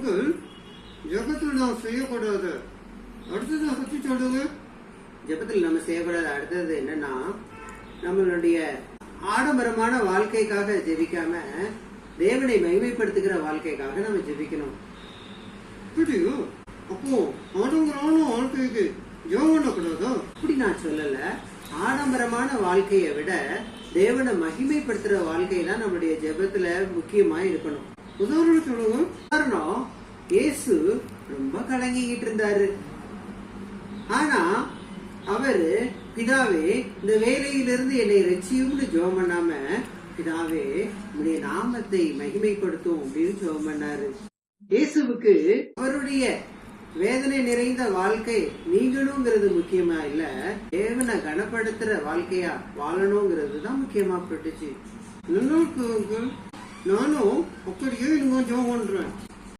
உங்கள் ஜெபத்தில் நாம் செய்யக்கூடாது அடுத்தது பற்றி சொல்லுங்க. ஜெபத்தில் நம்ம செய்யக்கூடாத அடுத்தது என்னன்னா நம்மளுடைய ஆடம்பரமான வாழ்க்கைக்காக ஜெபிக்காம தேவனை மகிமைப்படுத்துகிற வாழ்க்கைக்காக நம்ம ஜெபிக்கணும். அப்படியோ அப்போ ஆடம்பரமான வாழ்க்கைக்கு ஜெபம் பண்ணக்கூடாதா? அப்படி நான் சொல்லல. ஆடம்பரமான வாழ்க்கையை விட தேவனை மகிமைப்படுத்துற வாழ்க்கை தான் நம்மளுடைய ஜெபத்துல முக்கியமா இருக்கணும். உதாரணம் சொல்லுங்க. இயேசு கலங்கிக்கிட்டு இருந்தாரு ஆனா அவரு பிதாவே இந்த வேலையிலிருந்து என்னை ரட்சியும்னு ஜோம் பண்ணாம பிதாவே உடைய நாமத்தை மகிமைப்படுத்தும் அப்படின்னு ஜோம் பண்ணாரு. இயேசுவுக்கு அவருடைய வேதனை நிறைந்த வாழ்க்கை நீங்களும்ங்கிறது முக்கியமா இல்ல தேவனை கனப்படுத்துற வாழ்க்கையா வாழணுங்கிறது தான் முக்கியமா பட்டுச்சு. நானும் அப்படியே இன்னும் ஜோம் பண்றேன்.